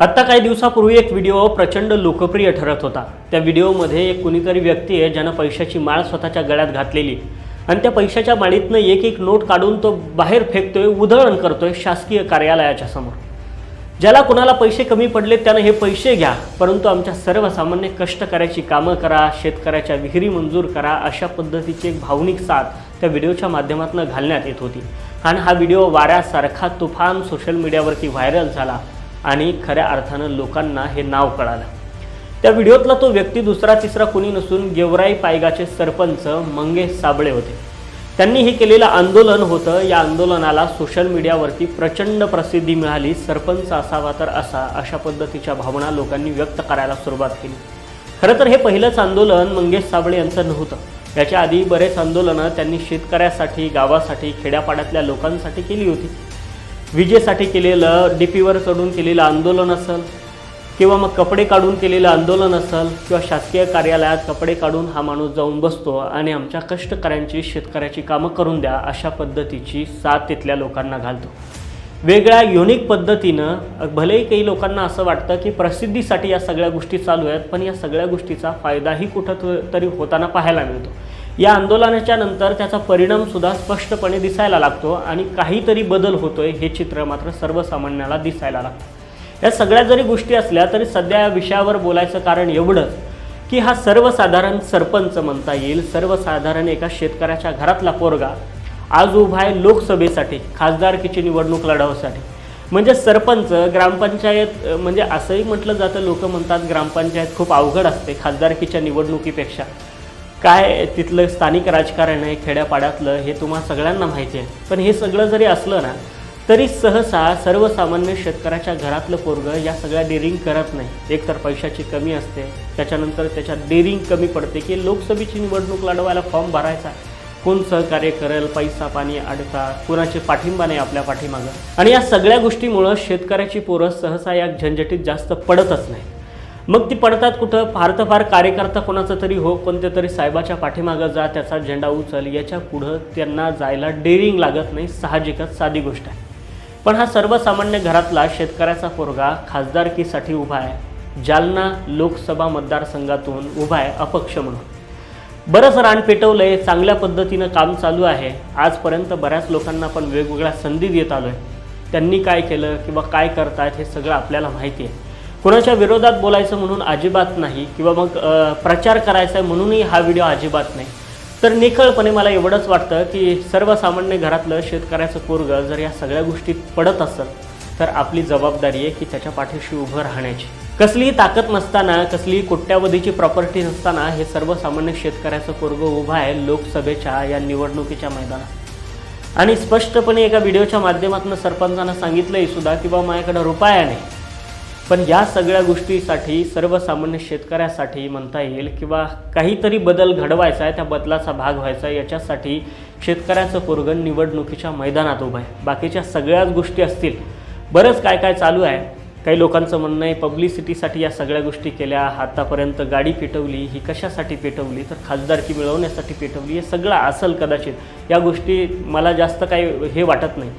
आत्ता काही दिवसापूर्वी एक व्हिडिओ प्रचंड लोकप्रिय ठरत होता. त्या व्हिडिओमध्ये एक कुणीतरी व्यक्ती आहे ज्यानं पैशाची माळ स्वतःच्या गळ्यात घातलेली. आणि त्या पैशाच्या माळीतनं एक एक नोट काढून तो बाहेर फेकतोय उधळण करतोय शासकीय कार्यालयाच्या समोर. ज्याला कुणाला पैसे कमी पडले त्यानं हे पैसे घ्या परंतु आमच्या सर्वसामान्य कष्टकऱ्याची कामं करा शेतकऱ्याच्या विहिरी मंजूर करा अशा पद्धतीची एक भावनिक साथ त्या व्हिडिओच्या माध्यमातून घालण्यात येत होती. आणि हा व्हिडिओ वाऱ्यासारखा तुफान सोशल मीडियावरती व्हायरल झाला. आणि खऱ्या अर्थानं लोकांना हे नाव कळालं. त्या व्हिडिओतला तो व्यक्ती दुसरा तिसरा कुणी नसून गेवराई पायगाचे सरपंच मंगेश साबळे होते. त्यांनी हे केलेलं आंदोलन होतं. या आंदोलनाला सोशल मीडियावरती प्रचंड प्रसिद्धी मिळाली. सरपंच असावा तर असा अशा पद्धतीच्या भावना लोकांनी व्यक्त करायला सुरुवात केली. खरं तर हे पहिलंच आंदोलन मंगेश साबळे यांचं नव्हतं. याच्या आधी बरेच आंदोलनं त्यांनी शेतकऱ्यासाठी गावासाठी खेड्यापाड्यातल्या लोकांसाठी केली होती. विजेसाठी केलेलं डी पीवर चढून केलेलं आंदोलन असेल किंवा मग कपडे काढून केलेलं आंदोलन असेल किंवा शासकीय कार्यालयात कपडे काढून हा माणूस जाऊन बसतो आणि आमच्या कष्टकऱ्यांची शेतकऱ्याची कामं करून द्या अशा पद्धतीची साथ तिथल्या लोकांना घालतो. वेगळ्या युनिक पद्धतीनं भलेही काही लोकांना असं वाटतं की प्रसिद्धीसाठी या सगळ्या गोष्टी चालू आहेत पण या सगळ्या गोष्टीचा फायदाही कुठं तरी होताना पाहायला मिळतो. या आंदोलनाच्या नंतर त्याचा परिणामसुद्धा स्पष्टपणे दिसायला लागतो आणि काहीतरी बदल होतोय हे चित्र मात्र सर्वसामान्याला दिसायला लागतं. या सगळ्या जरी गोष्टी असल्या तरी सध्या या विषयावर बोलायचं कारण एवढंच की हा सर्वसाधारण सरपंच म्हणता येईल सर्वसाधारण एका शेतकऱ्याच्या घरातला पोरगा आज उभा आहे लोकसभेसाठी खासदारकीची निवडणूक लढवसाठी. म्हणजे सरपंच ग्रामपंचायत म्हणजे असंही म्हटलं जातं लोक म्हणतात ग्रामपंचायत खूप अवघड असते खासदारकीच्या निवडणुकीपेक्षा. काय तिथलं स्थानिक राजकारण आहे खेड्यापाड्यातलं हे तुम्हा सगळ्यांना माहिती आहे. पण हे सगळं जरी असलं ना तरी सहसा सर्वसामान्य शेतकऱ्याच्या घरातलं पोरगं या सगळ्या डेअरिंग करत नाही. एकतर पैशाची कमी असते त्याच्यानंतर त्याच्यात डेअरिंग कमी पडते की लोकसभेची निवडणूक लढवायला फॉर्म भरायचा. कोण सहकार्य करेल पैसा पाणी अडका कुणाचे पाठिंबा नाही आपल्या पाठीमागं. आणि या सगळ्या गोष्टीमुळं शेतकऱ्याची पोरं सहसा या झंझटीत जास्त पडतच नाही. मग ती पडतात कुठं? फार तर फार कार्यकर्ता कोणाचा तरी हो कोणत्या तरी साहेबाच्या पाठीमागं जा त्याचा झेंडा उचल याच्या पुढं त्यांना जायला डेअरिंग लागत नाही साहजिकच साधी गोष्ट आहे. पण हा सर्वसामान्य घरातला शेतकऱ्याचा पोरगा खासदारकीसाठी उभा आहे. जालना लोकसभा मतदारसंघातून उभा आहे अपक्ष म्हणून. बरंच रान पेटवलं आहे चांगल्या पद्धतीनं काम चालू आहे. आजपर्यंत बऱ्याच लोकांना पण वेगवेगळ्या संधी देत आलो आहे त्यांनी काय केलं किंवा काय करतायत हे सगळं आपल्याला माहिती आहे. कोणाच्या विरोधात बोलायचं म्हणून अजिबात नाही किंवा मग प्रचार करायचा आहे म्हणूनही हा व्हिडिओ अजिबात नाही. तर निखळपणे मला एवढंच वाटतं की सर्वसामान्य घरातलं शेतकऱ्याचं पोरगं जर या सगळ्या गोष्टीत पडत असेल तर आपली जबाबदारी आहे की त्याच्या पाठीशी उभं राहण्याची. कसलीही ताकद नसताना कसलीही कोट्यावधीची प्रॉपर्टी नसताना हे सर्वसामान्य शेतकऱ्याचं पोरगं उभं आहे लोकसभेच्या या निवडणुकीच्या मैदानात. आणि स्पष्टपणे एका व्हिडिओच्या माध्यमातून सरपंचानं सांगितलंही सुद्धा की बाबा माझ्याकडं रुपया नाही. पण या सगळ्या गोष्टीसाठी सर्वसामान्य शेतकऱ्यासाठी म्हणता येईल किंवा काहीतरी बदल घडवायचा आहे त्या बदलाचा भाग व्हायचा आहे याच्यासाठी शेतकऱ्याचं पोरगण निवडणुकीच्या मैदानात उभं आहे. बाकीच्या सगळ्याच गोष्टी असतील. बरंच काय काय चालू आहे. काही लोकांचं म्हणणं आहे पब्लिसिटीसाठी या सगळ्या गोष्टी केल्या. आतापर्यंत गाडी पेटवली ही कशासाठी पेटवली? तर खासदारकी मिळवण्यासाठी पेटवली. हे सगळं असेल कदाचित. या गोष्टी मला जास्त काही हे वाटत नाही.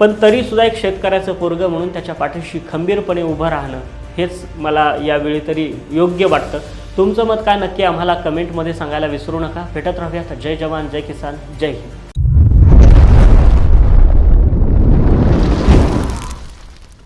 पण तरीसुद्धा एक शेतकऱ्याचं पोरगं म्हणून त्याच्या पाठीशी खंबीरपणे उभं राहणं हेच मला यावेळी तरी योग्य वाटतं. तुमचं मत काय नक्की आम्हाला कमेंटमध्ये सांगायला विसरू नका. भेटत राहूयात. जय जवान जय किसान जय हिंद.